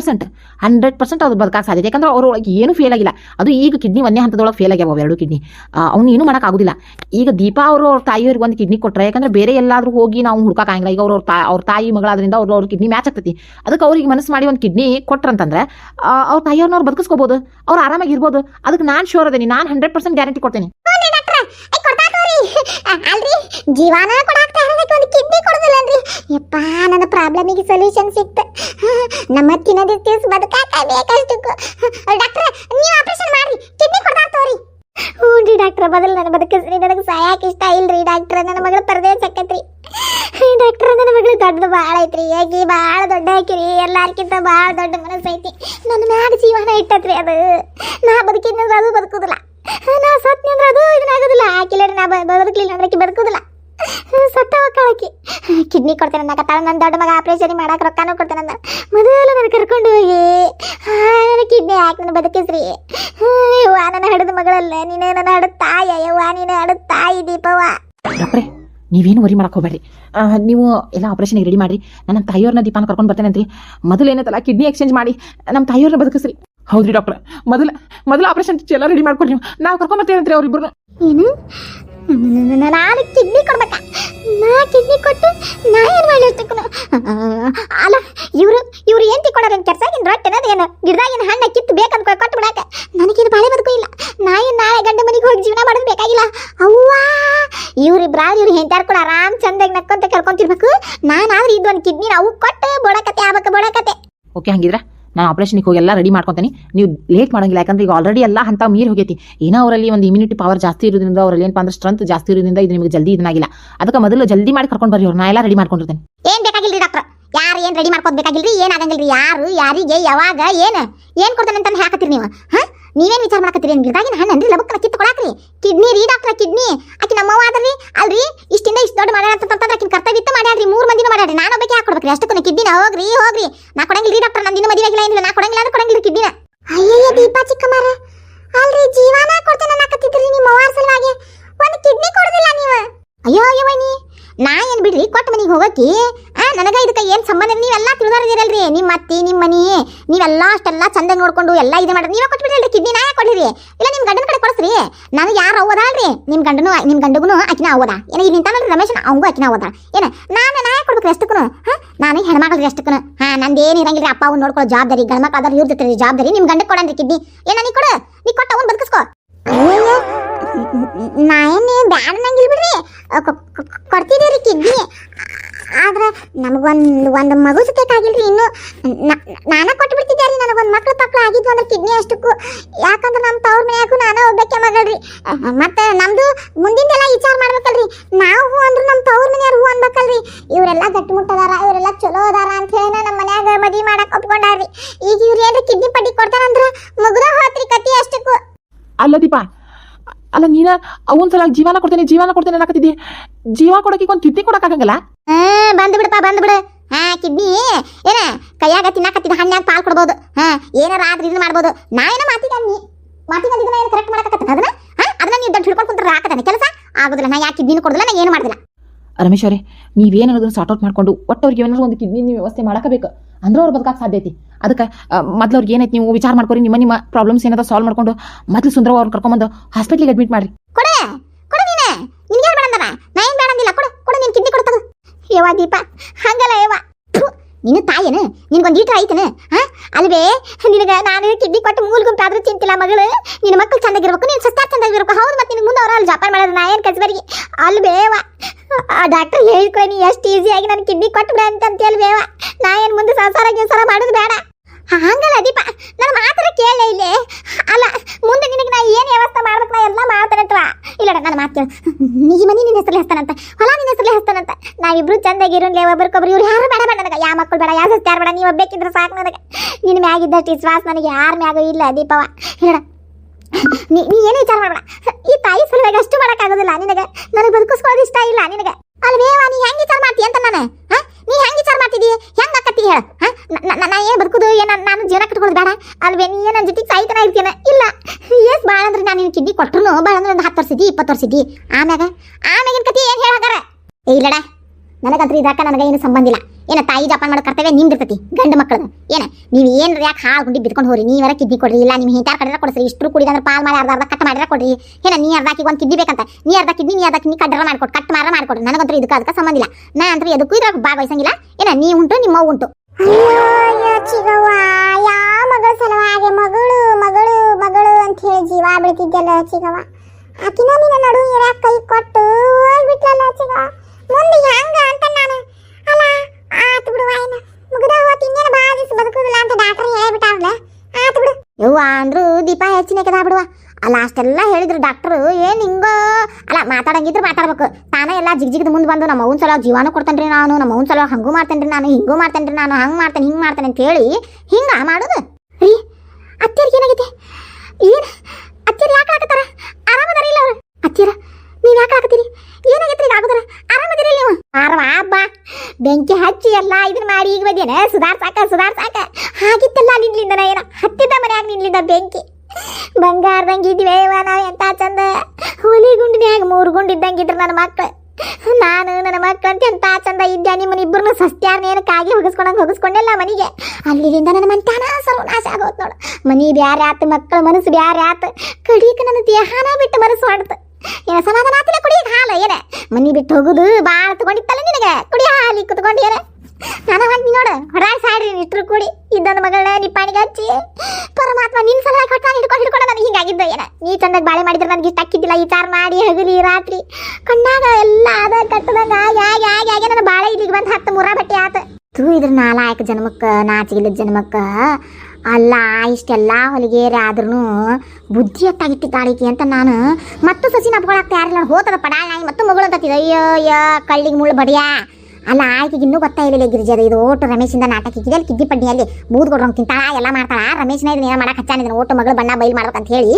Percent hundred percent ಅದು ಬದುಕಾಗ ಸಾಧ್ಯತೆ ಯಾಕಂದ್ರೆ ಅವ್ರೊಳಗೆ ಏನು ಫೇಲ್ ಆಗಿಲ್ಲ. ಅದು ಈಗ ಕಿಡ್ನಿ ಒಂದೇ ಹಂತದೊಳಗೆ ಫೇಲ್ ಆಗ್ಯಾವ ಎರಡು ಕಿಡ್ನಿ ಅವ್ನು ಏನು ಮಾಡೋಕ್ಕಾಗೋದಿಲ್ಲ ಈಗ ದೀಪಾ ಅವರು ಅವ್ರ ತಾಯಿಯವ್ರಿಗೆ ಒಂದು ಕಿಡ್ನಿ ಕೊಟ್ಟರೆ ಯಾಕಂದ್ರೆ ಬೇರೆ ಎಲ್ಲಾದ್ರೂ ಹೋಗಿ ನಾವು ಹುಡ್ಕಾಕಾಗಿಲ್ಲ ಈಗ ಅವ್ರ ತಾ ಅವ್ರ ತಾಯಿ ಮಗಳಾದ್ರಿಂದ ಅವ್ರ ಅವ್ರ ಕಿಡ್ನಿ ಮ್ಯಾಚ್ ಆಗ್ತೈತಿ. ಅದಕ್ಕೆ ಅವ್ರಿಗೆ ಮನಸ್ಸು ಮಾಡಿ ಒಂದು ಕಿಡ್ನಿ ಕೊಟ್ರಂತಂದ್ರೆ ಅವ್ರ ತಾಯಿಯವ್ರನ್ನ ಅವ್ರು ಬದುಕಿಸ್ಕೋಬೋದು. ಅವ್ರು ಆರಾಮಾಗಿ ಇರ್ಬೋದು. ಅದಕ್ಕೆ ನಾನು ಶೋರ್ ಅದೇನಿ. ನಾನು ಹಂಡ್ರೆಡ್ ಪರ್ಸೆಂಟ್ ಗ್ಯಾರಂಟಿ ಕೊಡ್ತೇನೆ. ಅಲ್ರಿ ಜೀವಾನ ಕೊಡಾಕ್ತಾ ಇರೋದಕ್ಕೆ ಒಂದು ಕಿಡ್ನಿ ಕೊಡೋದಿಲ್ಲನ್ರಿ. ಯಪ್ಪ, ನನ್ನ ಪ್ರಾಬ್ಲಮಿಗೆ ಸೊಲ್ಯೂಷನ್ ಸಿಕ್ತು. ನಮ್ಮ ತಿನ್ನೋದು ತಿಳ್ಸಿ ಬದುಕಾಕ ಬೇಕಷ್ಟಕ್ಕೂ ಡಾಕ್ಟ್ರ, ನೀವು ಆಪರೇಷನ್ ಮಾಡ್ರಿ. ಕಿಡ್ನಿ ಕೊಡ್ತಾ ತೋರಿ. ಹ್ಞೂ ರೀ ಡಾಕ್ಟ್ರ ಬದಲು ನನ್ನ ಬದುಕಿಸ್ರಿ ನನಗೆ ಸಾಯಕ್ಕೆ ಇಷ್ಟ ಇಲ್ರಿ ಡಾಕ್ಟ್ರ, ನನ್ನ ಮಗಳು ಪರದೇಶ ಸಕ್ಕತ್ರಿ ಡಾಕ್ಟ್ರ, ನನ್ನ ಮಗಳು ದೊಡ್ಡದು ಭಾಳ ಐತ್ರಿ. ಆಕಿ ಭಾಳ ದೊಡ್ಡ ಹಾಕಿರಿ ಎಲ್ಲಾರ್ಕಿಂತ ಭಾಳ ದೊಡ್ಡ ಮನಸ್ಸು ಐತಿ. ನನ್ನ ಮ್ಯಾಗ ಜೀವನ ಇಟ್ಟತ್ರಿ ಅದು. ನಾ ಬದುಕಿದ್ರೆ ಅದು ಬದುಕುದಿಲ್ಲ. ನಾ ಸತ್ನಿ ಅಂದ್ರೆ ಅದು ಇದನ್ನಾಗೋದಿಲ್ಲ ಬದುಕಲಿಲ್ಲ ಅಂದ್ರೆ ಆಕಿ ಬದುಕುದಿಲ್ಲ. ಸತ್ತ ಆಕಿ ಕಿಡ್ನಿ ಕೊಡ್ತೇನೆ ಅನ್ನಕತ್ತಾಳ ನನ್ನ ದೊಡ್ಡ ಮಗ ಆಪರೇಷನ್ ಮಾಡಕ್ಕೆ ರೊಕ್ಕನೂ ಕೊಡ್ತೇನೆ ಅಂದ. ಮೊದಲು ನಾನು ಕರ್ಕೊಂಡು ಹೋಗಿ. ನನ್ನ ಕಿಡ್ನಿ ಹಾಕಿ ನನ್ನ ಬದುಕಿಸ್ರಿ? ಯವ್ವ ನನ್ನ ಹಡದ ಮಗಳಲ್ಲ ನೀನೇ ನನ್ನ ಹಡದ ತಾಯ ಯವ್ವ ನೀನೇ ಹಡದ ತಾಯಿ ದೀಪವ್ವ. ಡಾಕ್ಟ್ರೆ ನೀವೇನು ವರಿ ಮಾಡಕ್ ಹೋಗ್ಬೇಡ್ರಿ. ನೀವು ಎಲ್ಲ ಆಪರೇಷನ್ಗೆ ರೆಡಿ ಮಾಡಿ ನನ್ನ ತಾಯಿಯವ್ರನ್ನ ದೀಪಾನ ಕರ್ಕೊಂಡು ಬರ್ತೇನೆ ಅಂತ್ರಿ. ಮೊದಲು ಏನೈತಲ್ಲ ಕಿಡ್ನಿ ಎಕ್ಸ್ಚೇಂಜ್ ಮಾಡಿ ನಮ್ಮ ತಾಯಿಯವ್ರನ್ನ ಬದುಕಿಸ್ರಿ. ಹೌದ್ರಿ ಡಾಕ್ಟ್ರ ಮೊದಲ ಮೊದಲು ಆಪರೇಷನ್ ಎಲ್ಲ ರೆಡಿ ಮಾಡ್ಕೊಡ್ರಿ ನೀವು. ನಾವು ಕರ್ಕೊಂಡ್ ಬರ್ತೇವೆ ಅವ್ರಿಬ್ರು ಏನು? ನಾನು ಕಿಡ್ನಿ ಕೊಡ್ಬೇಕ? ನಾ ಕಿಡ್ನಿ ಕೊಟ್ಟು ನಾ ಏನು ಮಾಡಿರ್ತಕ್ಕ ಅಲ್ಲ, ಇವರು, ಇವ್ರು ಏನ್ ತಿಕ್ಕೊಡಾರ ಕೆಲಸ? ಏನು ಅನ್ನೋದು ಏನು? ಗಿಡದಾಗಿನ ಹಣ್ಣು ಕಿತ್ತು ಬೇಕಂತ ಕೊಟ್ಟು ಬಿಡಾಕ. ನನಗೇನು ಬಾಳೆ ಬದುಕು ಇಲ್ಲ. ನಾ ಏನು ನಾಳೆ ಗಂಡ ಮನೆಗೆ ಹೋಗಿ ಜೀವನ ಮಾಡೋದು ಬೇಕಾಗಿಲ್ಲ. ಅವ್ವ, ಇವ್ರಿಬ್ರ, ಇವ್ರು ಹೆಂತಾರ ಕೂಡ ಆರಾಮ್ ಚಂದಾಗಿ ನಕ್ಕೊಂತ ಕರ್ಕೊಂತಿರ್ಬೇಕು. ನಾನಾದ್ರೆ ಇದೊಂದು ಕಿಡ್ನಿ ಅವು ಕೊಟ್ಟು ಬೊಡಕತೆ, ಆಗ್ಬೇಕು ಬೊಡಕತೆ. ಓಕೆ, ಹಂಗಿದ್ರೆ? ನಾನು ಆಪರೇಷನ್ಗೆ ಹೋಗಿ ಎಲ್ಲ ರೆಡಿ ಮಾಡ್ಕೊತೀನಿ. ನೀವು ಲೇಟ್ ಮಾಡಂಗಿಲ್ಲ, ಯಾಕಂದ್ರೆ ಈಗ ಆಲ್ರೆಡಿ ಎಲ್ಲ ಹಂತ ಮೀರಿ ಹೋಗೈತಿ. ಏನೋ ಅವರಲ್ಲಿ ಒಂದು ಇಮ್ಯುನಿಟಿ ಪವರ್ ಜಾಸ್ತಿ ಇರೋದ್ರಿಂದ, ಅವರಲ್ಲಿ ಏನಪ್ಪ ಅಂದ್ರೆ ಸ್ಟ್ರೆಂತ್ ಜಾಸ್ತಿ ಇರೋದ್ರಿಂದ ಇದು ನಿಮಗೆ ಜಲ್ದಿ ಇದನ್ನಾಗಿಲ್ಲ ಅದಕ್ಕೆ ಮೊದಲು ಜಲ್ದಿ ಮಾಡಿ ಕರ್ಕೊಂಡು ಬರ್ರಿ ಅವ್ರು. ನಾ ಎಲ್ಲ ರೆಡಿ ಮಾಡ್ಕೊಂಡಿರ್ತೇನೆ. ಏನ್ ಬೇಕಾಗಿಲ್ರಿ ಡಾಕ್ಟರ್ ಯಾರು ಏನ್ ರೆಡಿ ಮಾಡ್ಕೋದ್ ಬೇಕಾಗಿಲ್ರಿ? ಏನ್ ಆಗಂಗಿಲ್ರಿ? ಯಾರು, ಯಾರಿಗೆ, ಯಾವಾಗ, ಏನ್? ಏನ್ ಕೊಡ್ತಾನೆ ಅಂತ ಹಾಕತ್ತೀರಿ ನೀವು? ಹಾ? ನೀವೇನ್ ವಿಚಾರ ಮಾಡಕತ್ತೀರಿ ಏನ್ ಗಿಡದಾಗಿನ ಹಣ್ಣು ಅನ್ರಿ ಲಬಕ್ಕನ ಕಿತ್ತು ಕೊಡಾಕ್ರಿ. ಕಿಡ್ನಿ ರೀ ಡಾಕ್ಟರ್ ಕಿಡ್ನಿ. ಆಕಿ ನಮ್ಮವ್ವ ಆದ್ರಿ ಅಲ್ರಿ ಇಷ್ಟಿಂದ ಇಷ್ಟು ದೊಡ್ಡ ಮಾಡ್ಯಾಡ್ತಂತಂದ್ರೆ ಆಕಿನ ಕರ್ತವ್ಯ ಇತ್ತು ಮಾಡ್ಯಾಡ್ರಿ ಮೂರು ಮಂದಿನ ಮಾಡ್ಯಾಡ್ರಿ ನಾನು ಒಬ್ಬಕ್ಕೆ ಹಾಕೊಡ್ಬೇಕ್ರಿ ಅಷ್ಟಕ್ಕೂ ಕಿಡ್ನಿ ಹೋಗ್ರಿ ಹೋಗ್ರಿ. ನಾ ಕೊಡಂಗಿಲ್ಲ ರೀ ಡಾಕ್ಟರ್ ನಂದಿನ ಮದುವೆ ಆಗಿಲ್ಲ ಏನಿಲ್ಲ ನಾ ಕೊಡಂಗಿಲ್ಲ ಅಂದ್ರೆ ಕೊಡಂಗಿಲ್ಲ ಕಿಡ್ನಿನ. ಅಯ್ಯಯ್ಯ ದೀಪಾ ಚಿಕ್ಕಮಾರ ಅಲ್ರಿ ಜೀವನ ಕೊಡ್ತೇನೆ ಅನ್ನಕತ್ತಿದ್ರಿ ನಿಮ್ಮ ಅವ್ವಾರ ಸಲುವಾಗಿ. ಒಂದು ಕಿಡ್ನಿ ಕೊಡುದಿಲ್ಲ ನೀವು. ಅಯ್ಯೋ ಅಯ್ಯೋ ವೈನಿ ನಾ ಏನ್ ಬಿಡ್ರಿ ಕೊಟ್ಟ ಮನೆಗೆ ಹೋಗಕ್ಕೆ ಆ ನನಗ ಇದಕ್ಕೆ ಏನ್ ಸಂಬಂಧ ನೀವೆಲ್ಲ ತಿಳಿದಾರಿದಿರಲ್ರಿ ನಿಮ್ಮ ಅತ್ತಿ ನಿಮ್ಮ ಮನೆ ನೀವೆಲ್ಲ ಅಷ್ಟೆಲ್ಲ ಚಂದ ನೋಡ್ಕೊಂಡು ಎಲ್ಲ ಇದು ಮಾಡ್ರಿ. ನೀವೇ ಕೊಟ್ಬಿಡ್ರಿ ಕಿಡ್ನಿ ನಾಯೇ ಕೊಡ್ರಿ ಇಲ್ಲ ನಿಮ್ ಗಂಡನ ಕಡೆ ಕೊಡಿಸ್ರಿ ನನಗೆ ಯಾರು ಅವದಾಳ್ರಿ ನಿಮ್ ಗಂಡನು ನಿಮ್ಮ ಗಂಡಗುನು ಆಕಿನ ಅವದ ಏನ ಈಗ ನಿಂತಾನಲ್ರಿ ರಮೇಶ್ ಅವಂಗೂ ಆಕಿನ ಅವದಾಳ ಏನ ನಾನು ನಾಯೇ ಕೊಡ್ಬೇಕು ಎಷ್ಟಕ್ಕೂ ಹಾ ನಾನು ಹೆಣ್ಮಕ್ಳಿಗೆ ಎಷ್ಟಕ್ಕೂ ಹಾ ನಂದೇನ್ ಇರಂಗಿಲ್ಲ ಅಪ್ಪ ಅವ್ನು ನೋಡ್ಕೊಳ್ಳೋ ಜವಾಬ್ದಾರಿ ಗಂಡ್ಮಕ್ಳು ಆದ್ರೆ ಇವ್ರ ಜೊತೆ ಜವಾಬ್ದಾರಿ ನಿಮ್ ಗಂಡಕ್ಕೆ ಕೊಡನ್ರಿ ಕಿಡ್ನಿ ಏನ ನೀ ಕೊಡು ನೀ ಕೊಟ್ಟ ಅವ್ನು ಬದುಕಿಸ್ಕೋ ನಾ ನೀ ಬ್ಯಾಡ ನಂಗಿಲ್ ಬಿಡ್ರಿ ಕೊಡ್ತಿದ್ದೀರಿ ಕಿಡ್ನಿ ಆದ್ರೆ ನಮಗೊಂದು ಒಂದು ಮಗು ಸಿಕ್ಕಾಗಿಲ್ರಿ ಇನ್ನು ನಾನ ಕೊಟ್ಟು ಬಿಡ್ತಿದ್ದೆ ನನಗೊಂದು ಮಕ್ಳು ಪಕ್ಳು ಆಗಿದ್ವು ಅಂದ್ರೆ ಕಿಡ್ನಿ ಅಷ್ಟಕ್ಕೂ. ಯಾಕಂದ್ರೆ ನಮ್ಮ ತವ್ರ ಮನ್ಯಾಗೂ ನಾನೇ ಒಬ್ಬಕ್ಕೆ ಮಗಳ್ರಿ. ಮತ್ತೆ ನಮ್ದು ಮುಂದಿಂದೆಲ್ಲ ವಿಚಾರ ಮಾಡ್ಬೇಕಲ್ರಿ. ನಾವು ಹೂ ಅಂದ್ರೆ ನಮ್ಮ ತವ್ರ ಮನೆಯವ್ರು ಹೂ ಅನ್ಬೇಕಲ್ರಿ. ಇವರೆಲ್ಲ ಗಟ್ಟಿಮುಟ್ಟದಾರ ಇವರೆಲ್ಲ ಚಲೋ ಅದಾರ ಅಂತ ಹೇಳಿ ನಮ್ಮ ಮನ್ಯಾಗ ಮದಿ ಮಾಡಕ್ ಒಪ್ಕೊಂಡಾರ್ರಿ. ಈಗ ಇವ್ರು ಏನ್ರಿ ಕಿಡ್ನಿ ಪಟ್ಟಿ ಕೊಡ್ತಾರಂದ್ರ ಮುಗ್ದ ಹೋತ್ರಿ ಕತಿ ಅಷ್ಟಕ್ಕೂ. ಅಲ್ಲ ದೀಪಾ, ಅಲ್ಲ ನೀನ ಅವನ್ ಸಲ ಜೀವನ ಕೊಡ್ತೇನೆ ಜೀವನ ಕೊಡ್ತೇನೆ ಅನ್ನಕತ್ತಿದ್ದಿ. ಜೀವ ಕೊಡಕ್ಕೆ ಒಂದು ಕಿಡ್ನಿ ಕೊಡಕ್ಕಾಗಂಗಿಲ್ಲ ಬಂದ್ ಬಿಡಪ್ಪ ಬಂದ್ ಬಿಡು. ಹಾ ಕಿಡ್ನಿ. ಏನ ಕೈಯಾಗ ತಿನ್ನಕತ್ತಿದ ಹಣ್ಣಾಗ ಪಾಲ್ ಕೊಡ್ಬೋದು. ಹಾ ಏನಾರ ಆದ್ರೆ ಇದನ್ನ ಮಾಡ್ಬೋದು. ನಾ ಏನೋ ಮಾತಿಗೆ ಅನ್ನಿ? ಮಾತಿಗೆ ಏನು ಕರೆಕ್ಟ್ ಮಾಡಕತ್ತ ಅದನ್ನ? ಹಾ ಅದನ್ನ ನೀವು ದೊಡ್ಡ ಹಿಡ್ಕೊಂಡು ಕುಂತ್ರ ಹಾಕತಾನೆ ಕೆಲಸ ಆಗೋದಿಲ್ಲ. ನಾ ಯಾಕೆ ಕಿಡ್ನಿನೂ ಕೊಡೋದಿಲ್ಲ ನಾ ಏನು ಮಾಡೋದಿಲ್ಲ. ರಮೇಶ್ ಅವರೇ ನೀವೇನು ಅನ್ನೋದನ್ನ ಸಾರ್ಟ್ ಔಟ್ ಮಾಡ್ಕೊಂಡು ಒಟ್ಟು ಅವ್ರಿಗೆ ಏನಾದ್ರು ಒಂದು ಕಿಡ್ನಿ ನೀವು ವ್ಯವಸ್ಥೆ ಮಾಡಕಬೇಕು. ಅಂದ್ರೆ ಅವ್ರು ಬದುಕಕ್ಕೆ ಸಾಧ್ಯ ಐತಿ. ಅದಕ್ಕೆ ಮೊದಲು ಅವ್ರಿಗೆ ಏನೈತಿ ನೀವು ವಿಚಾರ ಮಾಡ್ಕೊರಿ ನಿಮ್ಮ ನಿಮ್ಮ ಪ್ರಾಬ್ಲಮ್ಸ್ ಏನಾದ್ರು ಸಾಲ್ವ್ ಮಾಡ್ಕೊಂಡು ಮೊದಲು ಸುಂದರವ ಅವ್ರು ಕರ್ಕೊಂಬಂದು ಹಾಸ್ಪಿಟ್ಲಿಗೆ ಅಡ್ಮಿಟ್ ಮಾಡ್ರಿ. ಕೊಡು ನೀನೆ ನಿನ್ಗೆ ಯಾರು ಬೇಡಂದಾರ ನಾ ಏನ್ ಕೊಡು ಕೊಡು ನೀನ್ ಕಿಡ್ನಿ ಕೊಡ್ತದ ಯವ್ವ ದೀಪ ಹಂಗಲ್ಲ ಯವ್ವ. ಥು, ನೀನು ತಾಯೇನು ನಿನ್ಗೊಂದು ಈಟ್ರ ಐತನ? ಹಾ ಅಲ್ವೇ ನಿನಗ ನಾನು ಕಿಡ್ನಿ ಕೊಟ್ಟು ಮೂಲ ಗುಂಪು ತಿಂತಿಲ್ಲ ಮಗಳು. ನಿನ್ನ ಮಕ್ಕಳು ಚಂದಾಗಿರ್ಬೇಕು ನೀನು ಸಸ್ತಾ ಚಂದಾಗಿರ್ಬೇಕು. ಹೌದು ಮತ್ತೆ ನಿನ್ ಮುಂದೆ ಅವರಲ್ಲಿ ಜಪಾನ್ ಮಾಡೋದು ನಾ ಏನು ಕಚ್ಬರಿಗೆ ಅಲ್ವೇವ ಆ ಡಾಕ್ಟರ್ ಹೇಳ್ಕೊಯ್ ನೀ ಎಷ್ಟು ಈಸಿಯಾಗಿ ನನ್ನ ಕಿಡ್ನಿ ಕೊಟ್ಟು ಅಂತ ಅಲ್ವೇವ ನಾ ಏನು ಮುಂದೆ ಸಂಸಾರ ಗಿಂಸಾರ ಮಾಡೋದು ಬೇಡ. ಹಂಗಲ್ಲ ದೀಪ ನನ್ನ ಮಾತ್ರ ಕೇಳಲೇ ಇಲ್ಲೇ. ಅಲ್ಲ ಮುಂದೆ ನಿನಗೆ ನಾ ಏನು ವ್ಯವಸ್ಥೆ ಮಾಡ್ಬೇಕು ನಾ ಎಲ್ಲ ಮಾಡ್ತಾನಂತವ. ಇಲ್ಲ ನಾನು ಮಾತು ಕೇಳು. ನೀ ಮನಿ ನಿನ್ನ ಹೆಸರಲ್ಲಿ ಹಸ್ತಾನಂತ ಹೊಲ ನಿನ್ನ ಹೆಸರಲ್ಲಿ ಹಸ್ತಾನಂತ ನಾವಿಬ್ರು ಚಂದಾಗಿರೋನ್ಲೇ ಕೊಬ್ಬರು ಇವ್ರು ಯಾರು ಬೇಡ ಬೇಡ ನನಗೆ. ಯಾವ ಮಕ್ಕಳು ಬೇಡ ಯಾರು ಯಾರು ಬೇಡ, ನೀವು ಒಬ್ಬೇಕಿದ್ರೆ ಸಾಕು ನನಗೆ. ನಿನ್ನ ಮ್ಯಾಗಿದ್ದಷ್ಟು ವಿಶ್ವಾಸ ನನಗೆ ಯಾರ ಮ್ಯಾಗೂ ಇಲ್ಲ, ದೀಪವ. ಹೇಳ ನೀ ನೀ ಏನು ವಿಚಾರ ಮಾಡಬೇಡ. ಈ ತಾಯಿ ಸಲುವಾಗಿ ಅಷ್ಟು ಮಾಡೋಕ್ಕಾಗೋದಿಲ್ಲ. ನಿನಗೆ, ನನಗೆ ಬದುಕಿಸ್ಕೊಳ್ಳೋದು ಇಷ್ಟ ಇಲ್ಲ ನಿನಗೆ. ಅಲ್ವೇವಾ, ನೀ ಹೆಂಗೆ ವಿಚಾರ ಮಾಡ್ತೀಯ ಅಂತ ನಾನು? ಹಾ? ನೀ ಹೆಂಗೆ ವಿಚಾರ ಮಾಡ್ತಿದ್ದೀಯ ಹೆಂಗೆ ಆಕತ್ತಿ ಹೇಳ. ಹಾ? ನಾನು ಏನು ಬದುಕುದು, ಏನು ನಾನು ಜೀವನ ಕಟ್ಕೊಳ್ಳೋದು ಬೇಡ. ಅಲ್ವೇ, ನೀ ನನ್ನ ಜೊತೆ ಸಾಯ್ತನ ಇರ್ತೀನ ಇಲ್ಲ ಎಸ್ ಭಾಳ ಅಂದ್ರೆ ನಾನು ನಿನ್ನ ಕಿಡ್ನಿ ಕೊಟ್ರು ಭಾಳ ಅಂದ್ರೆ ಒಂದು ಹತ್ತು ವರ್ಷ ಇಪ್ಪತ್ತು ವರ್ಷ ಇದ್ದಿ. ಆಮ್ಯಾಗ ಆಮ್ಯಾಗಿನ ಕತಿ? ಏನು ಹೇಳಾಗಾರ ಏ, ಇಲ್ಲಡ. ನನಗಂತ್ರ ಇದಕ್ಕ ನನಗೆ ಏನು ಸಂಬಂಧ ಇಲ್ಲ. ಏನ ತಾಯಿ ಜಪಾನ್ ಮಾಡೋ ಕರ್ತವ್ಯ ನಿಮ್ದು ಇರ್ತೈತಿ ಗಂಡ ಮಕ್ಕಳು ಏನ, ನೀವು ಏನು ಯಾಕೆ ಹಾಳು ಗುಂಡಿ ಬಿದ್ಕೊಂಡು ಹೋರಿ ನೀವರ ಕಿಡ್ನಿ ಕೊಡ್ರಿ? ಇಲ್ಲ ನಿಮ್ಮ ಹಿಂತಾರ ಕಡೆ ಕೊಡ್ರಿ ಇಷ್ಟು ಅಂದ್ರೆ ಪಾಲ್ ಮಾಡಿ ಅರ್ಧ ಅರ್ಧ ಕಟ್ ಮಾಡಿದ್ರೆ ಕೊಡ್ರಿ. ಏನ, ನೀ ಅರ್ಧಾಕಿ ಒಂದು ಕಿಡ್ನಿ ಬೇಕಂತ? ನೀ ಅರ್ಧ ಕಿಡ್ನಿ, ನೀ ಅರ್ಧ ಕಿಡ್ನಿ ಕಡ್ರ ಮಾಡ್ಕೊಡ್ ಕಟ್ ಮಾರ ಮಾಡ್ಕೊಡ್ರಿ. ನನಗಂತೂ ಇದಕ್ಕೆ ಅದಕ್ಕೆ ಸಂಬಂಧ ಇಲ್ಲ. ನಾ ಅಂತ ಎದಕ್ಕೂ ಇದ್ರಾಗ ಭಾಗವಹಿಸಂಗಿಲ್ಲ. ಏನ, ನೀ ಉಂಟು, ನಿಮ್ಮ ಉಂಟು. ಹೇಳಿ ಚಿಗವ. ಆಕಿನ ನಿನ್ನ ನಡು ಇರಾಕ ಕೈ ಕೊಟ್ಟು ಹೋಗ್ಬಿಟ್ಲಲ್ಲ ಚಿಗವ. ಮುಂದೆ ಹೆಂಗ ಅಂತ ನಾನು, ಅಲ್ಲ, ಆತ್ ಬಿಡು ವಾಯ್ನ ಮುಗ್ದ ಹೋತ್ ಇನ್ನೇನು ಭಾಳ ದಿವಸ ಬದುಕುದಿಲ್ಲ ಅಂತ ಡಾಕ್ಟರ್ ಹೇಳ್ಬಿಟ್ಟಾವ್ಲ. ಆತ್ ಬಿಡು. ಯವ್ವ ಅಂದ್ರು ದೀಪ ಹೆಚ್ಚಿನ ಕದ ಬಿಡುವ. ಅಲ್ಲ, ಅಷ್ಟೆಲ್ಲ ಹೇಳಿದ್ರು ಡಾಕ್ಟರ್, ಏನ್ ಹಿಂಗೋ. ಅಲ್ಲ, ಮಾತಾಡಂಗಿದ್ರು ಮಾತಾಡ್ಬೇಕು. ತಾನೇ ಎಲ್ಲ ಜಿಗ್ ಜಿಗ್ದ ಮುಂದೆ ಬಂದು ನಮ್ಮ ಅವ್ನ ಸಲ ಕೊಡ್ತೇನೆ ಕೊಡ್ತೇನ್ರಿ ನಾನು, ನಮ್ಮ ಅವ್ನ ಸಲ ಹಂಗೂ ಮಾಡ್ತೇನ್ರಿ ನಾನು, ಹಿಂಗೂ ಮಾಡ್ತೇನ್ರಿ ನಾನು, ಹಂಗ್ ಮಾಡ್ತೇನೆ, ಹಿಂಗ್ ಮಾಡ್ತೇನೆ ಅಂತ ಹೇಳಿ ಹಿಂಗ ಮಾಡೋದು. ರೀ ಅತ್ತೆರಿಗೆ ಏನಾಗೈತೆ? ಏನ್? ಅತ್ತೆರು ಯಾಕೆ ಹಾಕತ್ತಾರ? ಆರಾಮದಾರ ಇಲ್ಲ ಅವ್ರು. ಅತ್ತೆರ ನೀವ್ ಯಾಕೆ ಹಾಕತ್ತೀರಿ? ಏನಾಗೈತ್ರಿ ಈಗ ಆಗುದಾರ ಆರಾಮದಿರಿ ನೀವು? ಆರಾಮ ಬಾ ಬೆಂಕಿ ಹಚ್ಚಿ ಎಲ್ಲ ಇದನ್ನ ಮಾಡಿ ಈಗ ಬಂದೇನ ಸುಧಾರ್ಸಾಕ ಸುಧಾರ್ಸಾಕ. ಹಾಗಿತ್ತಲ್ಲ ನಿನ್ಲಿಂದ ನಾ ಏನ? ಹತ್ತಿದ್ದ ಮನ್ಯಾಗ ನಿನ್ಲಿಂದ ಬೆಂಕಿ. ಬಂಗಾರದಂಗೆ ಇದ್ವಿ ನಾವು ಎಂತ ಚಂದ. ಹುಲಿ ಗುಂಡಿನ್ಯಾಗ ಮೂರು ಗುಂಡು ಇದ್ದಂಗಿದ್ರು ನನ್ನ ಮಕ್ಳು. ಮಕ್ಳು ಅಂತ ಚಂದ ಇದ್ದೆ ನಿಮ್ಮನ್ನ ಇಬ್ಬರನ್ನು ಸಸ್ತ್ಯಾರನೇನು ಕಾಗಿ ಹೊಗಸ್ಕೊಂಡಂಗೆ ಹೊಗಸ್ಕೊಂಡೆಲ್ಲ ಮನೆಗೆ? ಅಲ್ಲಿಂದ ನನ್ನ ಮಂತಾನ ಸರ್ವನಾಶ ಆಗೋತ್ ನೋಡು. ಮನಿ ಬ್ಯಾರೆ ಆತು, ಮಕ್ಕಳ ಮನಸ್ಸು ಬ್ಯಾರೆ ಆತು. ಕಡೀಕ ನನ್ನ ದೇಹನ ಬಿಟ್ಟು ಮನಸ್ಸು ಮಾಡ್ತು. ಏನ ಸಮಾಧಾನ ಆತಿಲ್ಲ ಕುಡಿಯಕ್ಕೆ ಹಾಲು, ಏನ? ಮನಿ ಬಿಟ್ಟು ಹೋಗುದು ಭಾಳ ತಗೊಂಡಿತ್ತಲ್ಲ ನಿನಗೆ? ಕುಡಿ ಹಾಲಿ ಕುತ್ಕೊಂಡು ನಾನು ಹೊಂಟಿ ನೋಡು. ಹೊರಗೆ ಸಾಡ್ರಿ ಇಟ್ರು ಕೂಡಿ ಇದ್ದೊಂದು ಮಗಳನ್ನ ನಿಪ್ಪಾಣಿಗೆ ಹಚ್ಚಿ ಪರಮಾತ್ಮ ನಿನ್ ಸಲ ಕೊಡ್ತಾನೆ ಹಿಡ್ಕೊಂಡು ಹಿಡ್ಕೊಂಡು ನನಗೆ ಹಿಂಗಾಗಿದ್ದು. ಏನ, ನೀ ಚಂದಾಗ ಬಾಳೆ ಮಾಡಿದ್ರೆ ನನಗೆ ಇಷ್ಟ ಹಾಕಿದ್ದಿಲ್ಲ ಈ ಚಾರ್ ಮಾಡಿ ಹಗಲಿ ರಾತ್ರಿ ಕಣ್ಣಾಗ ಎಲ್ಲ ಅದ, ಕಟ್ಟದಂಗ ಯಾಗ ಯಾಗ ಆಗಿ ನನ್ನ ಬಾಳೆ ಇಲ್ಲಿಗೆ ಬಂದು ಹತ್ತು ಮುರ ಬಟ್ಟೆ ಆತ. ತೂ ಇದ್ರ ನಾಲಾಯಕ ಜನ್ಮಕ್ಕ ನಾಚಿಗಿಲ್ಲದ ಜನ್ಮಕ್ಕ ಅಲ್ಲ, ಇಷ್ಟೆಲ್ಲ ಹೊಲಿಗೇರಿ ಆದ್ರೂ ಬುದ್ಧಿ ಎತ್ತಾಗಿಟ್ಟಿದ್ದಾಳಿಕೆ ಅಂತ ನಾನು ಮತ್ತು ಸಸಿನ ನಪ್ಕೊಳಕ್ ಯಾರಿಲ್ಲ ಹೋತದ ಪಡಾಳ ನಾಯಿ, ಮತ್ತು ಮಗಳು ಅಂತತ್ತಿದ ಅಯ್ಯೋ, ಅಯ್ಯ ಕಳ್ಳಿಗೆ ಮುಳ್ಳು ಬಡಿಯ? ಅಲ್ಲ ಆಯ್ಕೆಗೆ ಇನ್ನೂ ಗೊತ್ತಾಯಿಲ್ಲ ಗಿರಿಜದ ಇದು ಓಟು ರಮೇಶಿಂದ ನಾಟಕ. ಇದೆ ಅಲ್ಲಿ ಕಿದ್ದಿ ಪಡ್ಡಿಯಲ್ಲಿ ಬೂದ್ಗೊಡ್ರಂಗ್ ತಿಂತಾಳ? ಎಲ್ಲ ಮಾಡ್ತಾಳ? ರಮೇಶನ ಇದನ್ನ ಏನೋ ಮಾಡಕ್ ಹಚ್ಚಾನ ಇದನ್ನ? ಓಟು ಮಗಳು ಬಣ್ಣ ಬೈಲ್ ಅಂತ ಹೇಳಿ.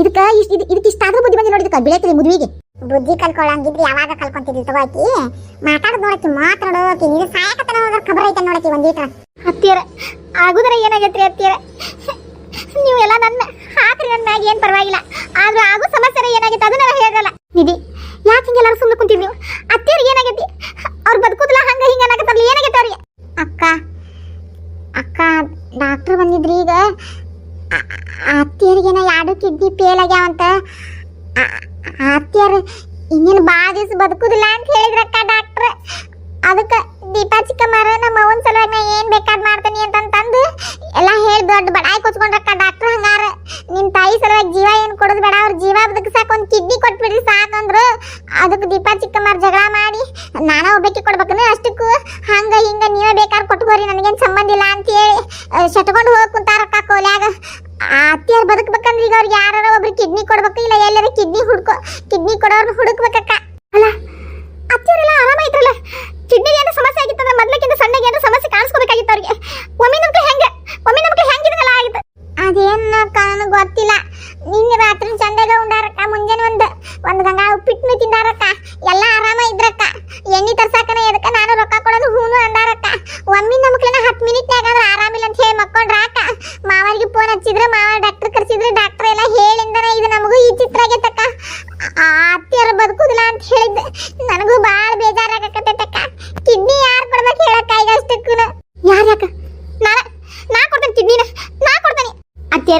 ಇದಕ್ಕೆ ಇಷ್ಟು ಇದಕ್ಕೆ ಇಷ್ಟಾದ್ರೂ ಬುದ್ಧಿ ಬಂದಿ ನೋಡಿದಕ್ಕೆ ಬೆಳೆತಿದೆ ಮದುವೆಗೆ. ಬುದ್ಧಿ ಕಲ್ಕೊಳ್ಳಂಗಿದ್ರೆ ಯಾವಾಗ ಕಲ್ಕೊಂತಿದ್ರಿ ತಗೋಕಿ ಮಾತಾಡೋದು ನೋಡಕ್ಕೆ ಮಾತಾಡೋಕಿ ನೀನು ಸಾಯಕತನ ಹೋದ್ರೆ ಖಬರ್ ಐತೆ ನೋಡಕ್ಕೆ ಒಂದೀಟ ಹತ್ತಿರ ಆಗುದ್ರ ಏನಾಗೈತ್ರಿ ಹತ್ತಿರ ನೀವು ಎಲ್ಲ ನನ್ನ ಹಾಕ್ರಿ ನನ್ನ ಮ್ಯಾಗ ಏನು ಪರವಾಗಿಲ್ಲ. ಆದ್ರೆ ಆಗೋ ಸಮಸ್ಯೆ ಏನಾಗೈತೆ? ಅದನ್ನ ಹೇಳಲ್ಲ ನಿಧಿ ಯಾಕೆ ಹಿಂಗೆಲ್ಲಾರು ಸುಮ್ಮನೆ ಕುಂತಿದ್ವಿ ನೀವು ಅತ್ತಿಯವ್ರಿಗೆ ಏನಾಗೈತಿ ಅವ್ರು ಬದುಕುದಿಲ್ಲ ಹಂಗ ಹಿಂಗ ಅನ್ನಕತ್ತಾರಲ್ಲ ಏನಾಗೈತೆ ಅವ್ರಿಗೆ ಅಕ್ಕ ಅಕ್ಕ ಡಾಕ್ಟರ್ ಬಂದಿದ್ರಿ ಈಗ ಅತ್ತಿಯರಿಗೇನ ಎರಡು ಕಿಡ್ನಿ ಫೇಲ್ ಆಗ್ಯಾವಂತ ಅತ್ತಿಯರು ಇನ್ನೇನು ದಿವಸ ಬದುಕುದಿಲ್ಲ ಅಂತ ಹೇಳಿದ್ರಕ್ಕ ಡಾಕ್ಟರ್ ಅದಕ್ಕೆ ದೀಪಾ ಚಿಕ್ಕಮ್ಮರ ನಮ್ಮ ಅವನ ಸಲುವಾಗಿ ನಾ ಏನು ಬೇಕಾದ್ ಮಾಡ್ತೀನಿ ಅಂತಂತಂದು ಎಲ್ಲ ಹೇಳಿ ದೊಡ್ಡ ಬಡಾಯಿ ಕೊಚ್ಕೊಂಡ್ರಕ್ಕ ಡಾಕ್ಟರ್ ಹಂಗಾರ. ನಿಮ್ಮ ತಾಯಿ ಸಲುವಾಗಿ ಜೀವ ಏನು ಕೊಡೋದು ಬೇಡ, ಅವ್ರ ಜೀವ ಬದುಕ್ಸಾಕ ಒಂದು ಕಿಡ್ನಿ ಕೊಟ್ಬಿಡ್ರಿ ಸಾಕಂದ್ರು ಅದಕ್ಕೆ ದೀಪಾ ಮರ ಜಗಳ ಮಾಡಿ, ನಾನ ಒಬ್ಬಕ್ಕೆ ಕೊಡ್ಬೇಕಂದ್ರೆ ಅಷ್ಟಕ್ಕೂ? ಹಂಗ ಹಿಂಗ ನೀವೇ ಬೇಕಾದ್ರೆ ಕೊಟ್ಕೋರಿ, ನನಗೇನು ಸಂಬಂಧ ಇಲ್ಲ ಅಂತ ಹೇಳಿ ಶಟ್ಕೊಂಡು ಹೋಗಿ ಕುಂತಾರಕ್ಕ ಕೋಲ್ಯಾಗ. ಅತ್ತಿಯರ್ ಬದುಕ್ಬೇಕಂದ್ರೆ ಈಗ ಅವ್ರಿಗೆ ಯಾರ ಒಬ್ರು ಕಿಡ್ನಿ ಕೊಡ್ಬೇಕು ಇಲ್ಲ ಎಲ್ಲರ ಕಿಡ್ನಿ ಹುಡ್ಕೋ ಕಿಡ್ನಿ ಕೊಡೋರ್ನ ಹುಡುಕ್ಬೇಕಕ್ಕ. ಅಲ್ಲ ಅತ್ತಿಯವರೆಲ್ಲ ಆರಾಮ ಐತ್ರಲ್ಲ ಕಿಡ್ನಿ ಏನೋ ಸಮಸ್ಯೆ ಆಗಿತ್ತಂದ್ರೆ ಮೊದ್ಲಕ್ಕಿಂತ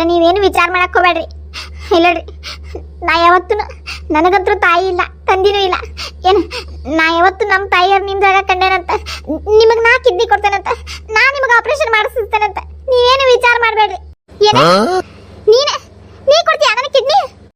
ನೀವೇನು ವಿಚಾರ ಮಾಡಕ್ ಹೋಗ್ಬೇಡ್ರಿ. ಇಲ್ಲಡ್ರಿ ನಾ ಯಾವತ್ತೂ ನನಗಂತೂ ತಾಯಿ ಇಲ್ಲ ತಂದಿನೂ ಇಲ್ಲ. ಏನು ನಾ ಯಾವತ್ತು ನಮ್ಮ ತಾಯಿಯವ್ರ ನಿಮ್ದಾಗ ಕಂಡೇನಂತ ನಿಮಗೆ ನಾ ಕಿಡ್ನಿ ಕೊಡ್ತೇನಂತ ನಾ ನಿಮಗೆ ಆಪರೇಷನ್ ಮಾಡಿಸ್ತೇನಂತ ನೀವೇನು ವಿಚಾರ ಮಾಡಬೇಡ್ರಿ. ಏನ ನೀನೇ ನೀ ಕೊಡ್ತೀಯ ನನ್ನ ಕಿಡ್ನಿ?